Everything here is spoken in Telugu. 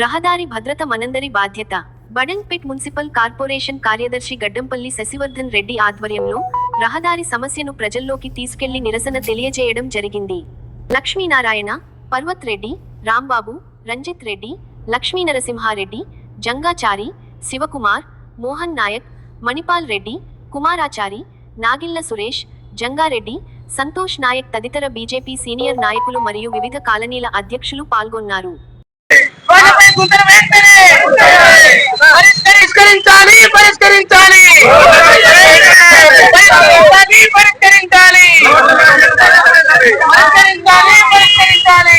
రహదారి భద్రత మనందరి బాధ్యత. బడన్పేట్ మున్సిపల్ కార్పొరేషన్ కార్యదర్శి గడ్డంపల్లి శశివర్ధన్ రెడ్డి ఆధ్వర్యంలో రహదారి సమస్యను ప్రజల్లోకి తీసుకెళ్ళి నిరసన తెలియజేయడం జరిగింది. లక్ష్మీనారాయణ పర్వత్ రెడ్డి రాంబాబు రంజిత్ రెడ్డి లక్ష్మీ నరసింహారెడ్డి జంగాచారి శివకుమార్ మోహన్ నాయక్ మణిపాల్ రెడ్డి కుమారాచారి నాగిళ్ళ సురేష్ జంగారెడ్డి సంతోష్ నాయక్ తదితర బీజేపీ సీనియర్ నాయకులు మరియు వివిధ కాలనీల అధ్యక్షులు పాల్గొన్నారు. పరిష్కరించాలి పరిష్కరించాలి పరిష్కరించాలి పరిష్కరించాలి పరిష్కరించాలి